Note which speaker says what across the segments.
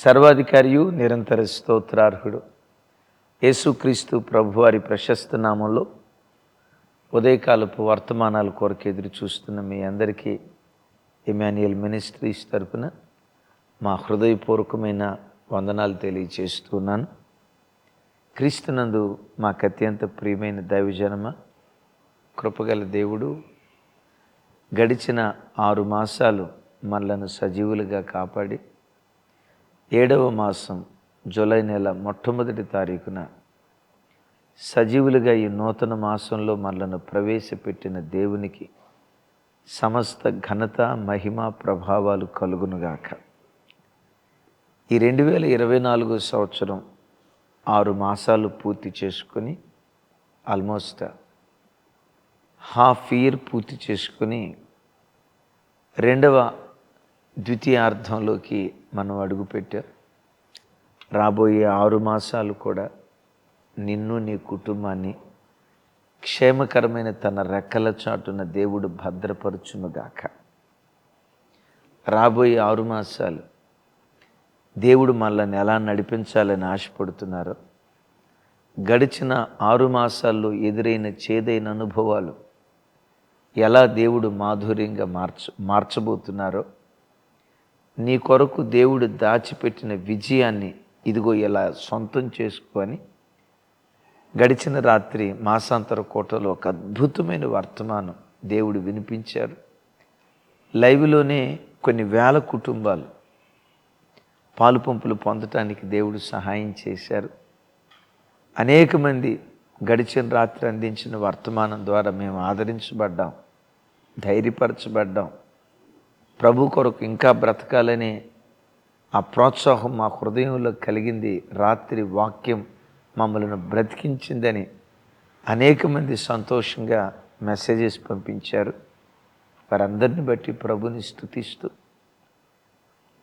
Speaker 1: సర్వాధికారియు నిరంతర స్తోత్రార్హుడు. యేసుక్రీస్తు ప్రభువారి ప్రశస్త నామంలో ఉదయకాలపు వర్తమానాల కొరకు ఎదురు చూస్తున్న మీ అందరికీ ఇమాన్యుయల్ మినిస్ట్రీస్ తరపున మా హృదయపూర్వకమైన వందనాలు తెలియచేస్తున్నాను క్రీస్తునందు మాకు అత్యంత ప్రియమైన దైవజనమ కృపగల దేవుడు గడిచిన ఆరు మాసాలు మనలను సజీవులుగా కాపాడి ఏడవ మాసం జూలై నెల మొట్టమొదటి తారీఖున సజీవులుగా ఈ నూతన మాసంలో మనలను ప్రవేశపెట్టిన దేవునికి సమస్త ఘనత మహిమ ప్రభావాలు కలుగునుగాక. ఈ రెండు వేల ఇరవై నాలుగు సంవత్సరం ఆరు మాసాలు పూర్తి చేసుకొని ఆల్మోస్ట్ హాఫ్ ఇయర్ పూర్తి చేసుకొని రెండవ ద్వితీయార్థంలోకి మనం అడుగుపెట్టాం. రాబోయే ఆరు మాసాలు కూడా నిన్ను నీ కుటుంబాన్ని క్షేమకరమైన తన రెక్కల చాటున దేవుడు భద్రపరచునుగాక. రాబోయే ఆరు మాసాలు దేవుడు మనల్ని ఎలా నడిపించాలని ఆశపడుతున్నారో గడిచిన ఆరు మాసాల్లో ఎదురైన చేదైన అనుభవాలు ఎలా దేవుడు మాధుర్యంగా మార్చ మార్చబోతున్నారో నీ కొరకు దేవుడు దాచిపెట్టిన విజయాన్ని ఇదిగో ఇలా సొంతం చేసుకొని గడిచిన రాత్రి మాసాంతర కోటలో ఒక అద్భుతమైన వర్తమానం దేవుడు వినిపించారు. లైవ్లోనే కొన్ని వేల కుటుంబాలు పాలు పంపులు పొందటానికి దేవుడు సహాయం చేశారు. అనేక మంది గడిచిన రాత్రి అందించిన వర్తమానం ద్వారా మేము ఆదరించబడ్డాం ధైర్యపరచబడ్డాం. ప్రభు కొరకు ఇంకా బ్రతకాలని ఆ ప్రోత్సాహం మా హృదయంలో కలిగింది. రాత్రి వాక్యం మమ్మల్ని బ్రతికించిందని అనేక మంది సంతోషంగా మెసేజెస్ పంపించారు. వారందరిని బట్టి ప్రభుని స్థుతిస్తూ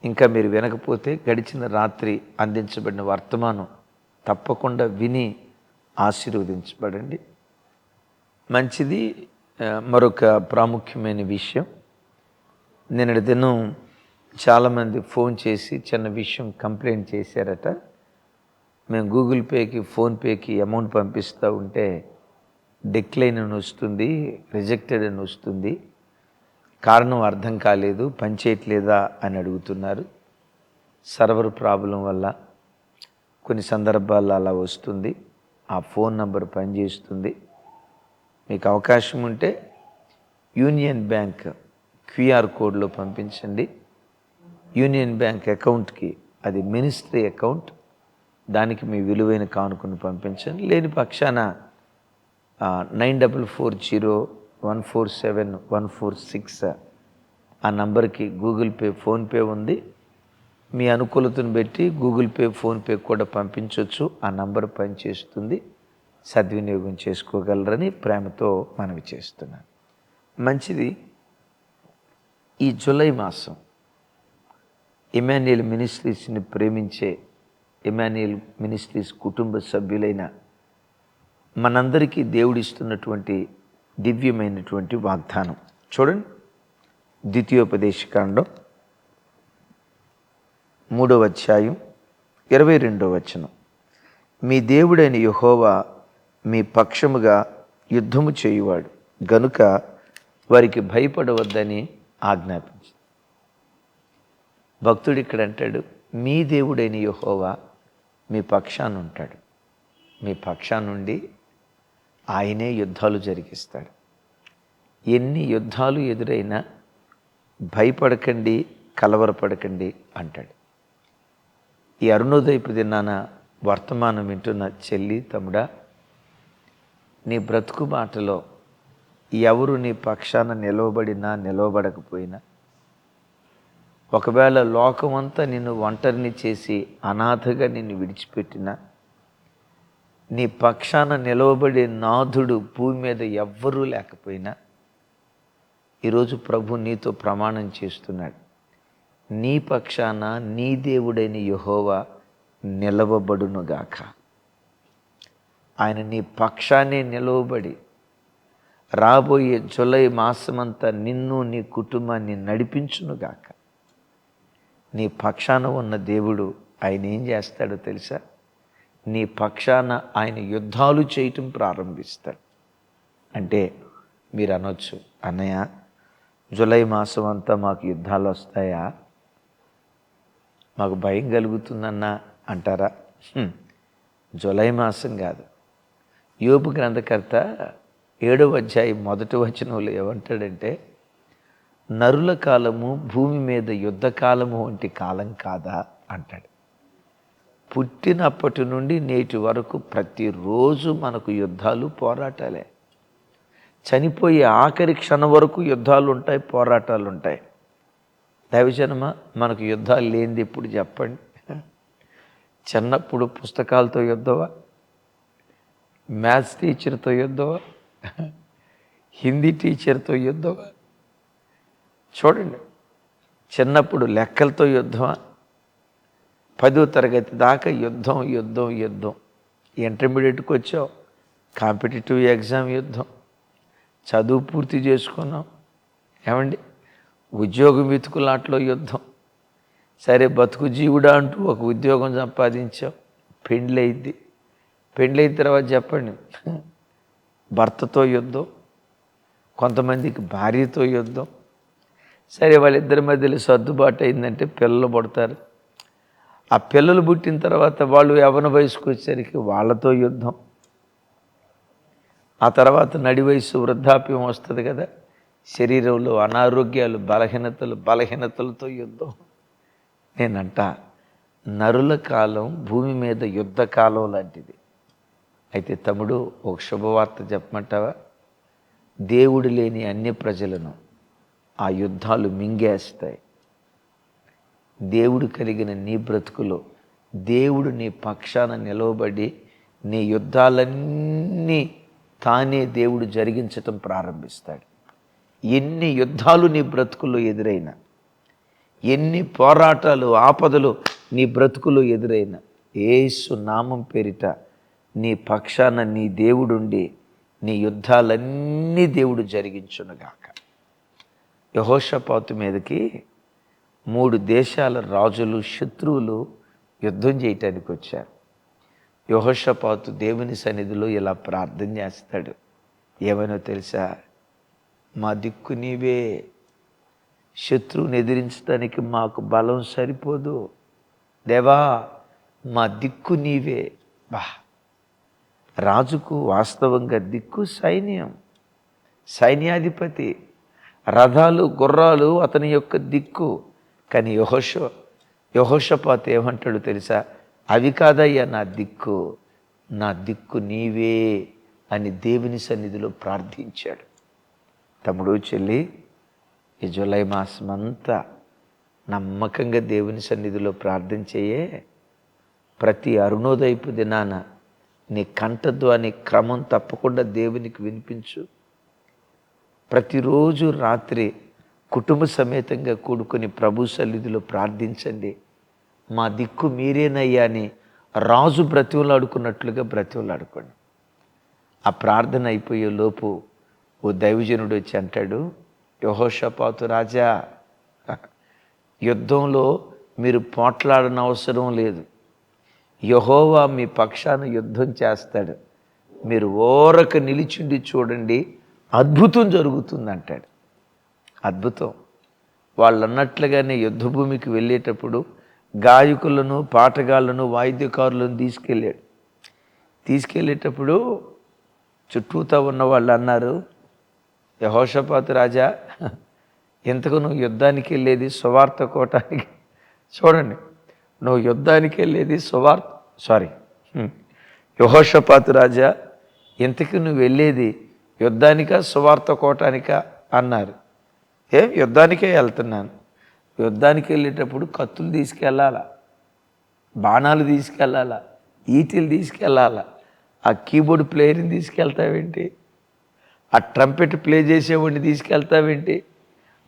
Speaker 1: ఇంకా మీరు వినకపోతే గడిచిన రాత్రి అందించబడిన వర్తమానం తప్పకుండా విని ఆశీర్వదించబడండి. మంచిది మరొక ప్రాముఖ్యమైన విషయం. నిన్నటి దినం చాలామంది ఫోన్ చేసి చిన్న విషయం కంప్లైంట్ చేశారట. మేము గూగుల్ పేకి ఫోన్పేకి అమౌంట్ పంపిస్తూ ఉంటే డిక్లైన్ అని వస్తుంది రిజెక్టెడ్ అని వస్తుంది. కారణం అర్థం కాలేదు పనిచేయట్లేదా అని అడుగుతున్నారు. సర్వర్ ప్రాబ్లం వల్ల కొన్ని సందర్భాల్లో అలా వస్తుంది. ఆ ఫోన్ నంబర్ పనిచేస్తుంది. మీకు అవకాశం ఉంటే యూనియన్ బ్యాంక్ క్యూఆర్ కోడ్లో పంపించండి. యూనియన్ బ్యాంక్ అకౌంట్కి అది మినిస్ట్రీ అకౌంట్. దానికి మీ విలువైన కానుకను పంపించండి. లేని పక్షాన nine double four zero one four seven one four six ఆ నంబర్కి గూగుల్ పే ఫోన్పే ఉంది. మీ అనుకూలతను బట్టి గూగుల్ పే ఫోన్పే కూడా పంపించవచ్చు ఆ నంబర్ పనిచేస్తుంది. సద్వినియోగం చేసుకోగలరని ప్రేమతో మనవి చేస్తున్నాను. మంచిది. ఈ జూలై మాసం ఇమాన్యుయల్ మినిస్ట్రీస్ని ప్రేమించే ఇమాన్యుయల్ మినిస్ట్రీస్ కుటుంబ సభ్యులైన మనందరికీ దేవుడిస్తున్నటువంటి దివ్యమైనటువంటి వాగ్దానం. చూడండి. ద్వితీయోపదేశకాండం మూడవ అధ్యాయం ఇరవై రెండవ వచనం. మీ దేవుడైన యహోవా మీ పక్షముగా యుద్ధము చేయువాడు. గనుక వారికి భయపడవద్దని ఆజ్ఞాపించింది భక్తుడు ఇక్కడ అంటాడు మీ దేవుడైన యహోవా మీ పక్షాన ఉంటాడు. మీ పక్షానుండి ఆయనే యుద్ధాలు జరిగిస్తాడు. ఎన్ని యుద్ధాలు ఎదురైనా భయపడకండి కలవరపడకండి అంటాడు. ఈ అరుణోదయపు దినాన వర్తమానం వింటున్న చెల్లి తమ్ముడా నీ బ్రతుకు మాటలో ఎవరు నీ పక్షాన నిలవబడినా నిలవబడకపోయినా ఒకవేళ లోకమంతా నిన్ను ఒంటరిని చేసి అనాథగా నిన్ను విడిచిపెట్టినా నీ పక్షాన నిలవబడే నాథుడు భూమి మీద ఎవ్వరూ లేకపోయినా ఈరోజు ప్రభు నీతో ప్రమాణం చేస్తున్నాడు. నీ పక్షాన నీ దేవుడైన యహోవా నిలవబడునుగాక. ఆయన నీ పక్షానే నిలవబడి రాబోయే జులై మాసమంతా నిన్ను నీ కుటుంబాన్ని నడిపించునుగాక. నీ పక్షాన ఉన్న దేవుడు ఆయన ఏం చేస్తాడో తెలుసా? నీ పక్షాన ఆయన యుద్ధాలు చేయటం ప్రారంభిస్తాడు. అంటే మీరు అనొచ్చు అన్నయ్య జులై మాసం అంతా మాకు యుద్ధాలు వస్తాయా? మాకు భయం కలుగుతుందన్నా? అంటారా? జులై మాసం కాదు. యోపు గ్రంథకర్త ఏడవ అధ్యాయం మొదటి వచనంలో ఏమంటాడంటే నరుల కాలము భూమి మీద యుద్ధ కాలము వంటి కాలం కాదా? అంటాడు. పుట్టినప్పటి నుండి నేటి వరకు ప్రతిరోజు మనకు యుద్ధాలు పోరాటాలే. చనిపోయే ఆఖరి క్షణం వరకు యుద్ధాలు ఉంటాయి పోరాటాలు ఉంటాయి. దైవజనమ మనకు యుద్ధాలు లేనిది ఇప్పుడు చెప్పండి? చిన్నప్పుడు పుస్తకాలతో యుద్ధమా? మ్యాథ్స్ టీచర్తో యుద్ధమా? హిందీ టీచర్తో యుద్ధమా? చూడండి చిన్నప్పుడు లెక్కలతో యుద్ధమా? పదో తరగతి దాకా యుద్ధం యుద్ధం యుద్ధం. ఇంటర్మీడియట్కి వచ్చావు కాంపిటేటివ్ ఎగ్జామ్ యుద్ధం చదువు పూర్తి చేసుకున్నాం ఏమండి? ఉద్యోగం వెతుకులాట్లో యుద్ధం. సరే బతుకు జీవుడా అంటూ ఒక ఉద్యోగం సంపాదించాం పెండ్లైద్ది పెండ్లైన తర్వాత చెప్పండి. భర్తతో యుద్ధం కొంతమందికి భార్యతో యుద్ధం. సరే వాళ్ళిద్దరి మధ్యలో సర్దుబాటు అయిందంటే పిల్లలు పుడతారు. ఆ పిల్లలు పుట్టిన తర్వాత వాళ్ళు యవన వయసుకు వచ్చేసరికి వాళ్ళతో యుద్ధం. ఆ తర్వాత నడి వయసు వృద్ధాప్యం వస్తుంది కదా శరీరంలో అనారోగ్యాలు బలహీనతలు బలహీనతలతో యుద్ధం. నేనంట నరుల కాలం భూమి మీద యుద్ధ కాలం లాంటిది. అయితే తమ్ముడు ఒక శుభవార్త చెప్పమంటావా? దేవుడు లేని అన్ని ప్రజలను ఆ యుద్ధాలు మింగేస్తాయి. దేవుడు కలిగిన నీ బ్రతుకులో దేవుడు నీ పక్షాన నిలవబడి నీ యుద్ధాలన్నీ తానే దేవుడు జరిగించటం ప్రారంభిస్తాడు. ఎన్ని యుద్ధాలు నీ బ్రతుకుల్లో ఎదురైనా ఎన్ని పోరాటాలు ఆపదలు నీ బ్రతుకులో ఎదురైన ఏసు నామం పేరిట నీ పక్షాన నీ దేవుడుండి నీ యుద్ధాలన్నీ దేవుడు జరిగించునుగాక. యహోషపాతు మీదకి మూడు దేశాల రాజులు శత్రువులు యుద్ధం చేయటానికి వచ్చారు యహోషపాతు దేవుని సన్నిధిలో ఇలా ప్రార్థన చేస్తాడు. ఏమైనా తెలుసా? మా దిక్కు నీవే. శత్రువుని ఎదిరించడానికి మాకు బలం సరిపోదు. దేవా మా దిక్కు నీవే. బా. రాజుకు వాస్తవంగా దిక్కు సైన్యం. సైన్యాధిపతి. రథాలు గుర్రాలు అతని యొక్క దిక్కు. కానీ యహోష యహోషపాత్ ఏమంటాడు తెలుసా? అవి కాదయ్యా నా దిక్కు. నా దిక్కు నీవే అని దేవుని సన్నిధిలో ప్రార్థించాడు. తమ్ముడు చెల్లి ఈ జూలై మాసం అంతా నమ్మకంగా దేవుని సన్నిధిలో ప్రార్థన చేయే. ప్రతి అరుణోదయపు దినాన నీ కంఠధ్వని క్రమం తప్పకుండా దేవునికి వినిపించు. ప్రతిరోజు రాత్రి కుటుంబ సమేతంగా కూడుకొని ప్రభు సన్నిధిలో ప్రార్థించండి. మా దిక్కు మీరేనయ్యా అని రాజు బ్రతివులాడుకున్నట్లుగా బ్రతివులాడుకోండి ఆ ప్రార్థన అయిపోయే లోపు ఓ దైవజనుడు వచ్చి అంటాడు యహోషపాతు రాజా యుద్ధంలో మీరు పోట్లాడన అవసరం లేదు. యహోవా మీ పక్షాన యుద్ధం చేస్తాడు. మీరు ఓరక నిలిచిండి చూడండి అద్భుతం జరుగుతుంది అంటాడు అద్భుతం. వాళ్ళు అన్నట్లుగానే యుద్ధభూమికి వెళ్ళేటప్పుడు గాయకులను పాటగాళ్ళను వాయిద్యకారులను తీసుకెళ్ళాడు. తీసుకెళ్ళేటప్పుడు చుట్టూతో ఉన్న వాళ్ళు అన్నారు యహోషపాతు రాజా ఇంతకు నువ్వు యుద్ధానికి వెళ్ళేది సువార్త కోటానికి. చూడండి నువ్వు యుద్ధానికి వెళ్ళేది సువార్త. సారీ యహోషపాతు రాజా ఇంతకు నువ్వు వెళ్ళేది యుద్ధానికా సువార్త కోటానికా? అన్నారు. ఏం? యుద్ధానికే వెళ్తున్నాను. యుద్ధానికి వెళ్ళేటప్పుడు కత్తులు తీసుకెళ్ళాలా? బాణాలు తీసుకెళ్ళాలా? ఈటీలు తీసుకెళ్ళాలా? ఆ కీబోర్డ్ ప్లేయర్ని తీసుకెళ్తావేంటి? ఆ ట్రంపెట్ ప్లే చేసేవాడిని తీసుకెళ్తావేంటి?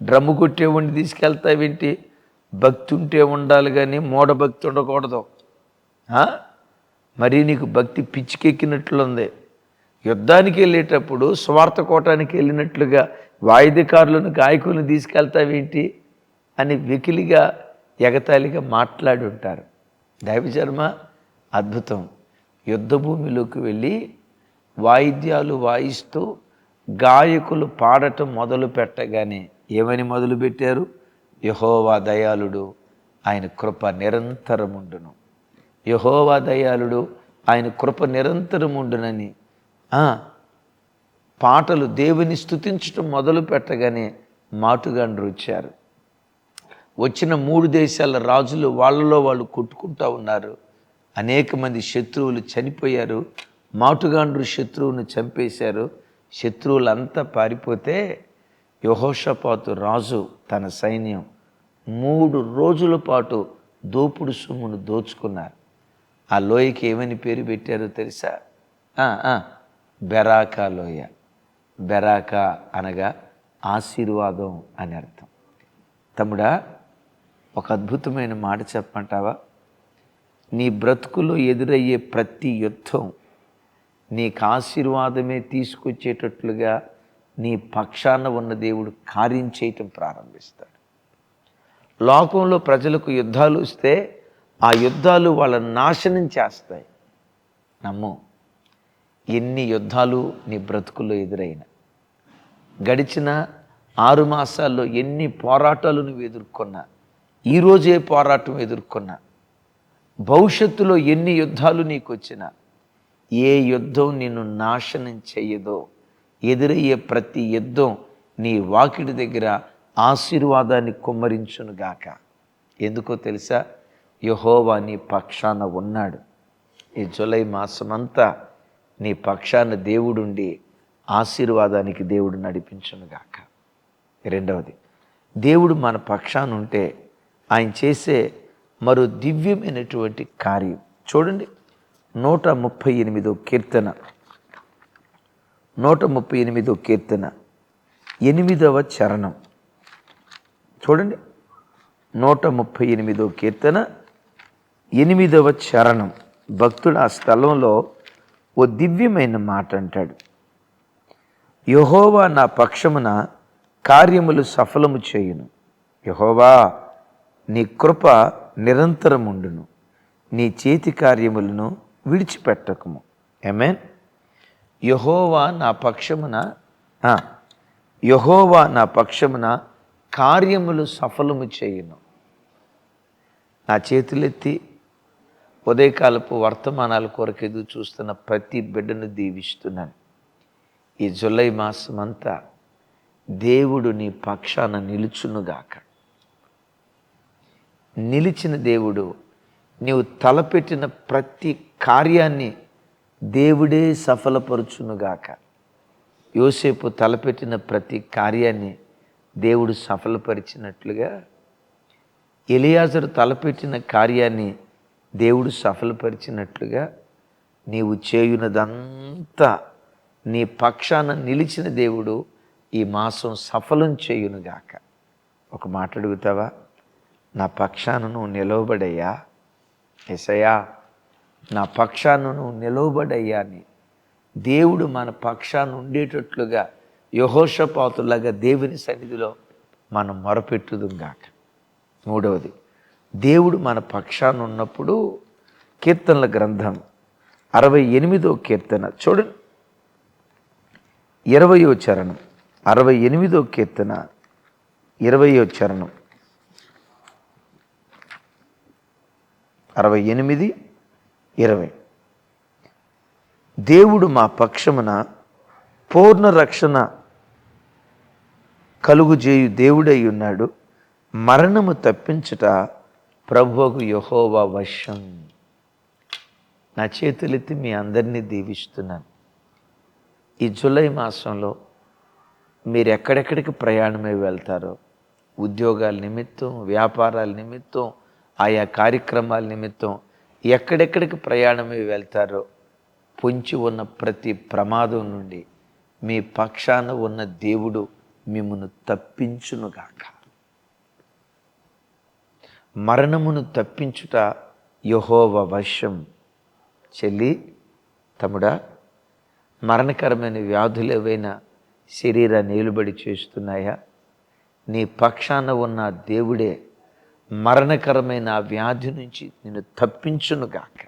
Speaker 1: డ్రమ్ము కొట్టేవాడిని తీసుకెళ్తావేంటి? భక్తి ఉంటే ఉండాలి కానీ మూఢ భక్తి ఉండకూడదు. మరీ నీకు భక్తి పిచ్చికెక్కినట్లుంది. యుద్ధానికి వెళ్ళేటప్పుడు స్వార్థ కోటానికి వెళ్ళినట్లుగా వాయిద్యకారులను గాయకులను తీసుకెళ్తావేంటి అని వెకిలిగా ఎగతాళిగా మాట్లాడి ఉంటారు. దైవచర్మ అద్భుతం. యుద్ధ భూమిలోకి వెళ్ళి వాయిద్యాలు వాయిస్తూ గాయకులు పాడటం మొదలు పెట్టగానే ఏమని మొదలుపెట్టారు? యహోవా దయాళుడు ఆయన కృప నిరంతరముండును. యహోవా దయాళుడు ఆయన కృప నిరంతరముండునని పాటలు దేవుని స్తుతించటం మొదలు పెట్టగానే మాటుగాండ్రు వచ్చారు వచ్చిన మూడు దేశాల రాజులు వాళ్ళలో వాళ్ళు కొట్టుకుంటా ఉన్నారు. అనేక మంది శత్రువులు చనిపోయారు. మాటుగాండ్రు శత్రువును చంపేశారు. శత్రువులంతా పారిపోతే యహోషపాతు రాజు తన సైన్యం మూడు రోజుల పాటు దోపుడు సొమ్మును దోచుకున్నారు. ఆ లోయకి ఏమని పేరు పెట్టారో తెలుసా? బెరాకా లోయ. బెరాకా అనగా ఆశీర్వాదం అని అర్థం. తమ్ముడా ఒక అద్భుతమైన మాట చెప్పంటావా నీ బ్రతుకులో ఎదురయ్యే ప్రతి యుద్ధం నీకు ఆశీర్వాదమే తీసుకొచ్చేటట్లుగా నీ పక్షాన ఉన్న దేవుడు కార్యం చేయటం ప్రారంభిస్తాడు. లోకంలో ప్రజలకు యుద్ధాలు వస్తే ఆ యుద్ధాలు వాళ్ళని నాశనం చేస్తాయి. నమ్ము ఎన్ని యుద్ధాలు నీ బ్రతుకుల్లో ఎదురైన గడిచిన ఆరు మాసాల్లో ఎన్ని పోరాటాలు నువ్వు ఎదుర్కొన్నా ఈరోజే పోరాటం ఎదుర్కొన్నా భవిష్యత్తులో ఎన్ని యుద్ధాలు నీకు వచ్చినా ఏ యుద్ధం నిన్ను నాశనం చెయ్యదో ఎదురయ్యే ప్రతి యుద్ధం నీ వాకిడి దగ్గర ఆశీర్వాదాన్ని కుమ్మరించునుగాక ఎందుకో తెలుసా? యహోవా నీ పక్షాన ఉన్నాడు. ఈ జూలై మాసమంతా నీ పక్షాన దేవుడుండి ఆశీర్వాదానికి దేవుడు నడిపించునుగాక రెండవది దేవుడు మన పక్షాన ఉంటే ఆయన చేసే మరో దివ్యమైనటువంటి కార్యం. చూడండి నూట ముప్పై ఎనిమిదో కీర్తన. నూట ముప్పై ఎనిమిదో కీర్తన ఎనిమిదవ చరణం. చూడండి. నూట ముప్పై ఎనిమిదో కీర్తన ఎనిమిదవ చరణం. భక్తుడు ఆ స్థలంలో ఓ దివ్యమైన మాట అంటాడు. యహోవా నా పక్షమున కార్యములు సఫలము చేయును. యహోవా నీ కృప నిరంతరముండును. నీ చేతి కార్యములను విడిచిపెట్టకము. ఎమెన్ యహోవా నా పక్షమున యహోవా నా పక్షమున కార్యములు సఫలము చేయును. నా చేతులెత్తి ఉదయకాలపు వర్తమానాల కొరకు ఎదురు చూస్తున్న ప్రతి బిడ్డను దీవిస్తున్నాను. ఈ జులై మాసమంతా దేవుడు నీ పక్షాన నిలుచునుగాక నిలిచిన దేవుడు నీవు తలపెట్టిన ప్రతి కార్యాన్ని దేవుడే సఫలపరుచునుగాక. యోసేపు తలపెట్టిన ప్రతి కార్యాన్ని దేవుడు సఫలపరిచినట్లుగా ఎలియాజరు తలపెట్టిన కార్యాన్ని దేవుడు సఫలపరిచినట్లుగా నీవు చేయునదంతా నీ పక్షాన నిలిచిన దేవుడు ఈ మాసం సఫలం చేయునుగాక. ఒక మాట అడుగుతావా నా పక్షాన నువ్వు నిలవబడయ్యా. ఎసయా నా పక్షాను నిలవబడయ్యాని దేవుడు మన పక్షాన్ని ఉండేటట్లుగా యహోషపాతులాగా దేవుని సన్నిధిలో మనం మొరపెట్టుదుగాక. మూడవది దేవుడు మన పక్షాన ఉన్నప్పుడు కీర్తనల గ్రంథం అరవై ఎనిమిదో కీర్తన. చూడండి. ఇరవయో చరణం అరవై ఎనిమిదో కీర్తన ఇరవయో చరణం. అరవై ఎనిమిది ఇరవై. దేవుడు మా పక్షమున పూర్ణ రక్షణ కలుగుజేయు దేవుడై ఉన్నాడు. మరణము తప్పించుట ప్రభువుకు యహోవా వశం. నా చేతులెత్తి మీ అందరినీ దీవిస్తున్నాను. ఈ జూలై మాసంలో మీరు ఎక్కడెక్కడికి ప్రయాణమై వెళ్తారో ఉద్యోగాల నిమిత్తం వ్యాపారాల నిమిత్తం ఆయా కార్యక్రమాల నిమిత్తం ఎక్కడెక్కడికి ప్రయాణమై వెళ్తారో పొంచి ఉన్న ప్రతి ప్రమాదం నుండి మీ పక్షాన ఉన్న దేవుడు మిమ్మను తప్పించునుగాక మరణమును తప్పించుట యహోవ వశం. చెల్లి తమ్ముడా మరణకరమైన వ్యాధులు ఏవైనా శరీరాన్ని నిలుబడి చేస్తున్నాయా? నీ పక్షాన ఉన్న దేవుడే మరణకరమైన ఆ వ్యాధి నుంచి నిన్ను తప్పించునుగాక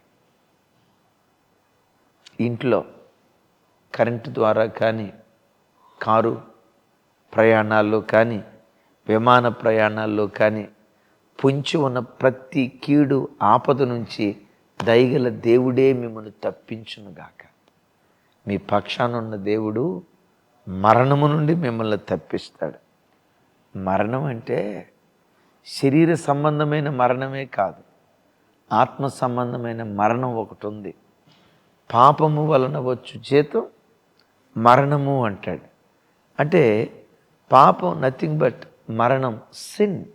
Speaker 1: ఇంట్లో కరెంటు ద్వారా కానీ కారు ప్రయాణాల్లో కానీ విమాన ప్రయాణాల్లో కానీ పొంచి ఉన్న ప్రతి కీడు ఆపద నుంచి దయగల దేవుడే మిమ్మల్ని తప్పించునుగాక మీ పక్షాన ఉన్న దేవుడు మరణము నుండి మిమ్మల్ని తప్పిస్తాడు. మరణం అంటే శరీర సంబంధమైన మరణమే కాదు ఆత్మ సంబంధమైన మరణం ఒకటి ఉంది. పాపము వలన వచ్చు చేతం మరణము అంటాడు. అంటే పాపం నథింగ్ బట్ మరణం సిన్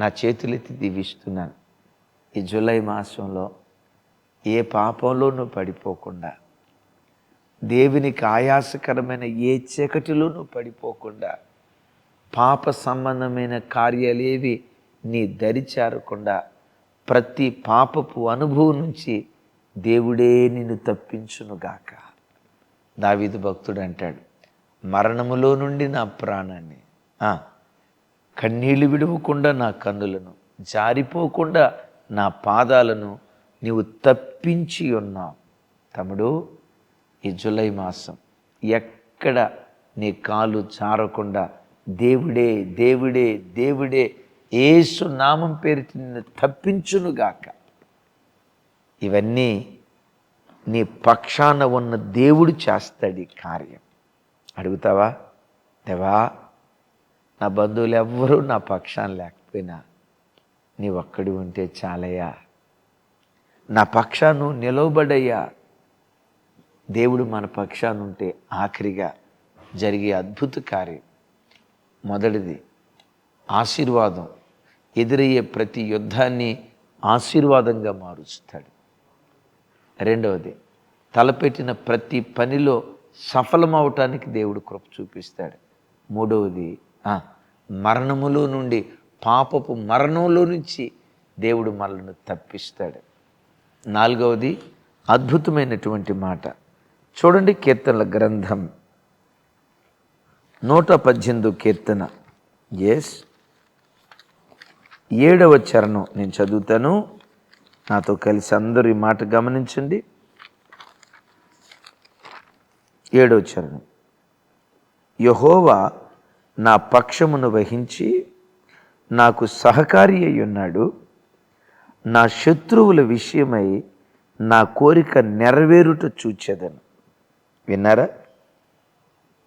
Speaker 1: నా చేతులెత్తి దీవిస్తున్నాను. ఈ జూలై మాసంలో ఏ పాపంలో నువ్వు పడిపోకుండా దేవునికి ఆయాసకరమైన ఏ చీకటిలో నువ్వు పడిపోకుండా పాప సంబంధమైన కార్యాలేవి నీ దరి చేరకుండా ప్రతి పాపపు అనుభవం నుంచి దేవుడే నిన్ను తప్పించునుగాక. దావిదు భక్తుడు అంటాడు మరణములో నుండి నా ప్రాణాన్ని కన్నీళ్ళు కన్నీళ్ళు విడవకుండా నా కన్నులను జారిపోకుండా నా పాదాలను నీవు తప్పించి ఉన్నావు. తమ్ముడు ఈ జూలై మాసం ఎక్కడ నీ కాలు జారకుండా దేవుడే దేవుడే దేవుడే ఏసు నామం పేరిటి నిన్ను తప్పించునుగాక ఇవన్నీ నీ పక్షాన ఉన్న దేవుడు చేస్తాడు ఈ కార్యం. అడుగుతావా? దేవా నా బంధువులు ఎవ్వరూ నా పక్షాన లేకపోయినా నీ ఒక్కడి ఉంటే చాలయ్యా. నా పక్షాను నిలవబడయ్యా. దేవుడు మన పక్షాన ఉంటే ఆఖరిగా జరిగే అద్భుత కార్యం. మొదటిది ఆశీర్వాదం. ఎదురయ్యే ప్రతి యుద్ధాన్ని ఆశీర్వాదంగా మారుస్తాడు. రెండవది తలపెట్టిన ప్రతి పనిలో సఫలమవటానికి దేవుడు కృప చూపిస్తాడు. మూడవది మరణములో నుండి పాపపు మరణంలో నుంచి దేవుడు మనల్ని తప్పిస్తాడు. నాలుగవది అద్భుతమైనటువంటి మాట. చూడండి కీర్తనల గ్రంథం. నూట పద్దెనిమిది కీర్తన. ఎస్ ఏడవ చరణం నేను చదువుతాను. నాతో కలిసి అందరూ ఈ మాట గమనించండి. ఏడవ చరణం. యహోవా నా పక్షమును వహించి నాకు సహకారి అయి ఉన్నాడు నా శత్రువుల విషయమై నా కోరిక నెరవేరుట చూచేదను. విన్నారా?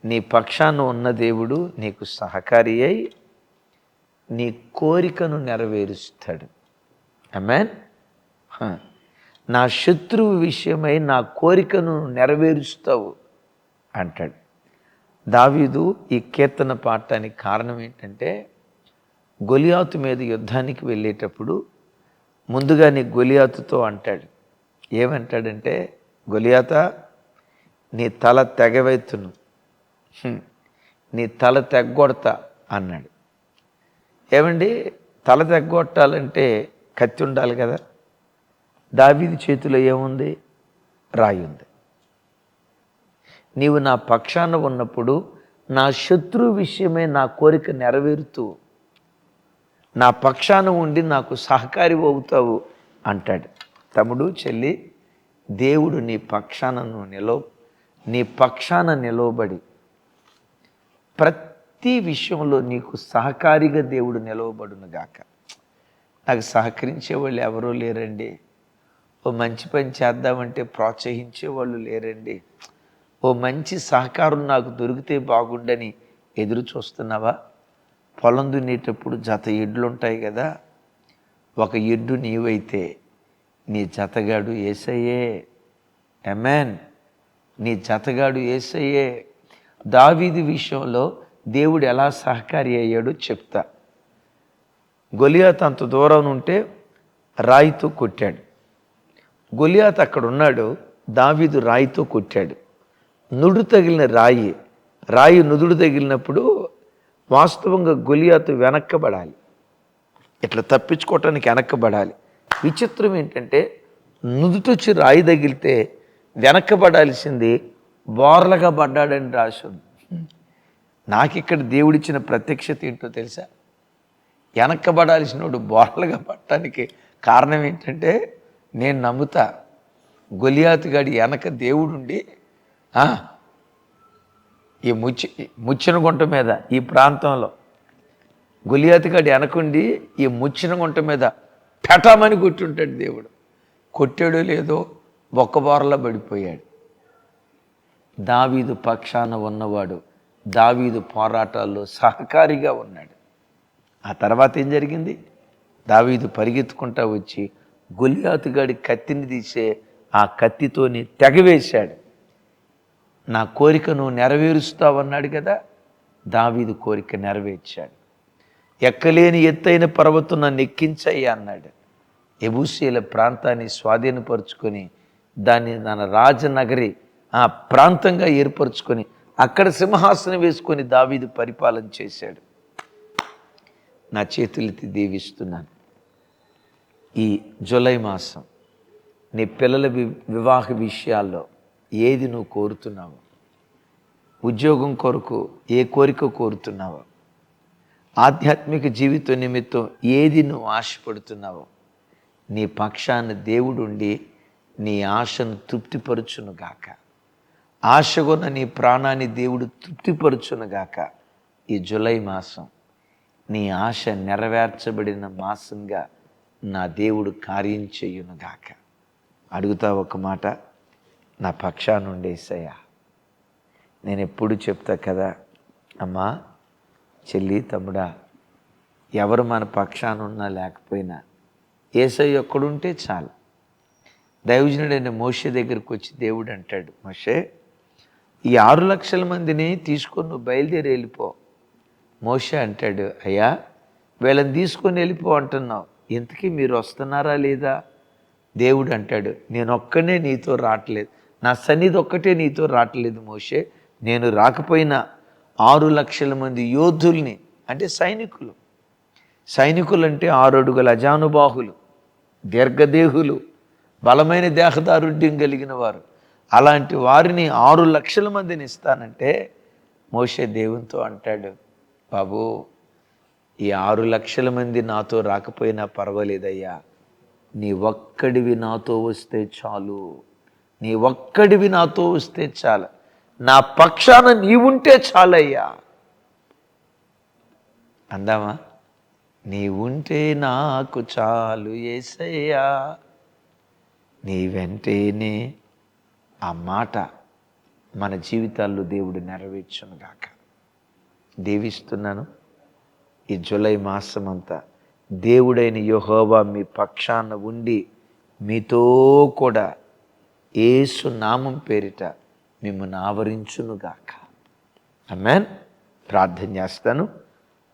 Speaker 1: నీ పక్షాన ఉన్న దేవుడు నీకు సహకారి అయి నీ కోరికను నెరవేరుస్తాడు. అమెన్ నా శత్రువు విషయమై నా కోరికను నెరవేరుస్తావు అంటాడు. దావీదు ఈ కీర్తన పాడటానికి కారణం ఏంటంటే గొలియాతు మీద యుద్ధానికి వెళ్ళేటప్పుడు ముందుగానే గొలియాతుతో అంటాడు. ఏమంటాడంటే గొలియాత నీ తల తెగవైతును నీ తల తెగ్గొడతా అన్నాడు. ఏమండి? తల తెగ్గొట్టాలంటే కత్తి ఉండాలి కదా. దావీది చేతిలో ఏముంది? రాయి ఉంది. నీవు నా పక్షాన ఉన్నప్పుడు నా శత్రు విషయమే నా కోరిక నెరవేరుతూ నా పక్షాన ఉండి నాకు సహకారి అవుతావు అంటాడు. తమ్ముడు చెల్లి దేవుడు నీ పక్షాన నువ్వు నీ పక్షాన నిలవబడి ప్రతి విషయంలో నీకు సహకారిగా దేవుడు నిలవబడును గాక. నాకు సహకరించే వాళ్ళు ఎవరూ లేరండి. ఓ మంచి పని చేద్దామంటే ప్రోత్సహించే వాళ్ళు లేరండి. ఓ మంచి సహకారం నాకు దొరికితే బాగుండని ఎదురు చూస్తున్నావా? పొలం దున్నేటప్పుడు జత ఎడ్లు ఉంటాయి కదా. ఒక ఎడ్డు నీవైతే నీ జతగాడు ఏసయ్యే. ఎమెన్ నీ జతగాడు ఏసయ్యే. దావీది విషయంలో దేవుడు ఎలా సహకారి అయ్యాడో చెప్తా. గొలియాత్ అంత దూరం ఉంటే రాయితో కొట్టాడు. గొలియాత్ అక్కడ ఉన్నాడు దావీదు రాయితో కొట్టాడు. నుడు తగిలిన రాయి రాయి నుదుడు తగిలినప్పుడు వాస్తవంగా గొలియాతు వెనక్కబడాలి. ఇట్లా తప్పించుకోవటానికి వెనక్కబడాలి. విచిత్రం ఏంటంటే నుదుటొచ్చి రాయి తగిలితే వెనక్కబడాల్సింది బోర్లగా పడ్డాడని రాసి ఉంది నాకు ఇక్కడ దేవుడిచ్చిన ప్రత్యక్షత ఏంటో తెలుసా? వెనక్కబడాల్సినోడు బోర్లుగా పట్టడానికి కారణం ఏంటంటే నేను నమ్ముతా గొలియాతుగాడి వెనక దేవుడుండి "ఆ, ఈ ముచ్చి ముచ్చిన గుంట మీద ఈ ప్రాంతంలో గొలియాతుగాడి వెనకుండి ఈ ముచ్చిన గుంట మీద పెటామని కొట్టుంటాడు దేవుడు. కొట్టాడో లేదో బొక్కబోరలో పడిపోయాడు. దావీదు పక్షాన ఉన్నవాడు దావీదు పోరాటాల్లో సహకారిగా ఉన్నాడు. ఆ తర్వాత ఏం జరిగింది? దావీదు పరిగెత్తుకుంటా వచ్చి గొలియాతుగాడి కత్తిని తీసే ఆ కత్తితోని తెగవేశాడు. నా కోరికను నెరవేరుస్తావన్నాడు కదా? దావీదు కోరిక నెరవేర్చాడు. ఎక్కలేని ఎత్తైన పర్వతం నన్ను ఎక్కించయ్యా అన్నాడు. ఎబూసీల ప్రాంతాన్ని స్వాధీనపరుచుకొని దాన్ని తన రాజనగరి ఆ ప్రాంతంగా ఏర్పరచుకొని అక్కడ సింహాసనం వేసుకొని దావీదు పరిపాలన చేశాడు. నా చేతులెత్తి దీవిస్తున్నాను. ఈ జూలై మాసం నీ పిల్లల వి- వివాహ విషయాల్లో ఏది నువ్వు కోరుతున్నావు ఉద్యోగం కొరకు ఏ కోరిక కోరుతున్నావో ఆధ్యాత్మిక జీవితం నిమిత్తం ఏది నువ్వు ఆశపడుతున్నావో నీ పక్షాన్ని దేవుడుండి నీ ఆశను తృప్తిపరచునుగాక. ఆశగొన్న నీ ప్రాణాన్ని దేవుడు తృప్తిపరచునుగాక ఈ జూలై మాసం. నీ ఆశ నెరవేర్చబడిన మాసంగా నా దేవుడు కార్యం చేయునుగాక. అడుగుతా ఒక మాట నా పక్షానుండేసయ్యా నేను ఎప్పుడు చెప్తా కదా అమ్మా చెల్లి తమ్ముడా ఎవరు మన పక్షానున్నా లేకపోయినా ఏసై ఒక్కడుంటే చాలు. దైవజనుడైన మోషే దగ్గరికి వచ్చి దేవుడు అంటాడు మోషే ఈ ఆరు లక్షల మందిని తీసుకొని నువ్వు బయలుదేరి వెళ్ళిపో. మోషే అంటాడు అయ్యా వీళ్ళని తీసుకొని వెళ్ళిపో అంటున్నావు. ఇంతకీ మీరు వస్తున్నారా లేదా? దేవుడు అంటాడు నేను ఒక్కనే నీతో రావట్లేదు. నా సన్నిధి ఒక్కటే నీతో రావట్లేదు మోషే. నేను రాకపోయినా ఆరు లక్షల మంది యోధుల్ని అంటే సైనికులు. సైనికులు అంటే ఆరడుగుల అజానుబాహులు దీర్ఘదేహులు బలమైన దేహదారుఢ్యం కలిగిన వారు. అలాంటి వారిని ఆరు లక్షల మందిని ఇస్తానంటే మోషే దేవునితో అంటాడు బాబు ఈ ఆరు లక్షల మంది నాతో రాకపోయినా పర్వాలేదయ్యా. నీ ఒక్కడివి నాతో వస్తే చాలు. నీ ఒక్కడివి నాతో వస్తే చాలు. నా పక్షాన నీవుంటే చాలయ్యా. అందామా? నీ ఉంటే నాకు చాలు ఏసయ్యా. నీ వెంటేనే ఆ మాట మన జీవితాల్లో దేవుడు నెరవేర్చునుగాక. దేవిస్తున్నాను ఈ జూలై మాసం అంతా దేవుడైన యహోవా మీ పక్షాన ఉండి మీతో కూడా ఏసు నామం పేరిట మిమ్మల్ని ఆవరించునుగాక. అమ్మాన్ ప్రార్థన చేస్తాను.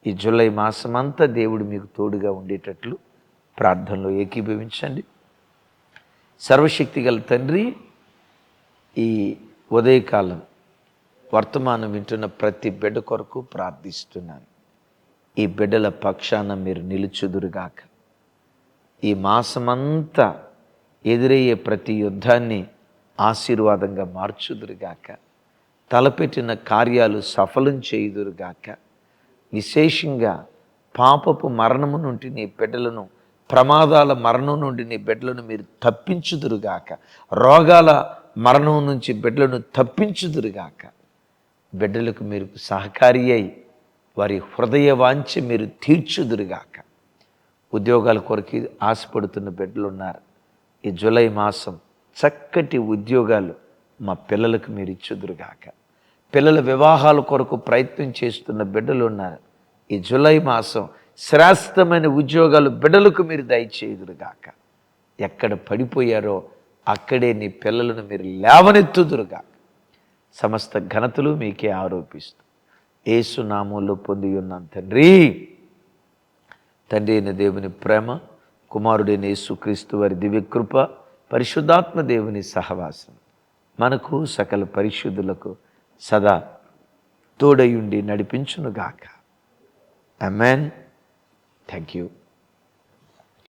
Speaker 1: ఈ జూలై మాసం అంతా దేవుడు మీకు తోడుగా ఉండేటట్లు ప్రార్థనలో ఏకీభవించండి. సర్వశక్తి గల తండ్రి ఈ ఉదయకాలం వర్తమానం వింటున్న ప్రతి బిడ్డ కొరకు ప్రార్థిస్తున్నాను. ఈ బిడ్డల పక్షాన మీరు నిలుచుదురుగాక. ఈ మాసమంతా ఎదురయ్యే ప్రతి యుద్ధాన్ని ఆశీర్వాదంగా మార్చుదురుగాక. తలపెట్టిన కార్యాలు సఫలం చేయుదురుగాక. విశేషంగా పాపపు మరణము నుండి నీ బిడ్డలను ప్రమాదాల మరణం నుండి నీ బిడ్డలను మీరు తప్పించుదురుగాక. రోగాల మరణం నుంచి బిడ్డలను తప్పించుదురుగాక. బిడ్డలకు మీరు సహకారి అయి వారి హృదయ వాంఛ మీరు తీర్చుదురుగాక. ఉద్యోగాల కొరకు ఆశపడుతున్న బిడ్డలు ఉన్నారు ఈ జూలై మాసం చక్కటి ఉద్యోగాలు మా పిల్లలకు మీరు ఇచ్చుదురుగాక. పిల్లల వివాహాల కొరకు ప్రయత్నం చేస్తున్న బిడ్డలు ఉన్నారు ఈ జూలై మాసం శ్రేష్టమైన ఉద్యోగాలు బిడ్డలకు మీరు దయచేయుదురుగాక. ఎక్కడ పడిపోయారో అక్కడే నీ పిల్లలను మీరు లేవనెత్తుదురుగా సమస్త ఘనతలు మీకే ఆరోపిస్తూ ఏసు నామంలో పొంది ఉన్నాం తండ్రి. తండ్రి అయిన దేవుని ప్రేమ కుమారుడైన యేసుక్రీస్తు వారి దివ్యకృప పరిశుద్ధాత్మ దేవుని సహవాసం మనకు సకల పరిశుద్ధులకు సదా తోడయుండి నడిపించునుగాక. Amen thank you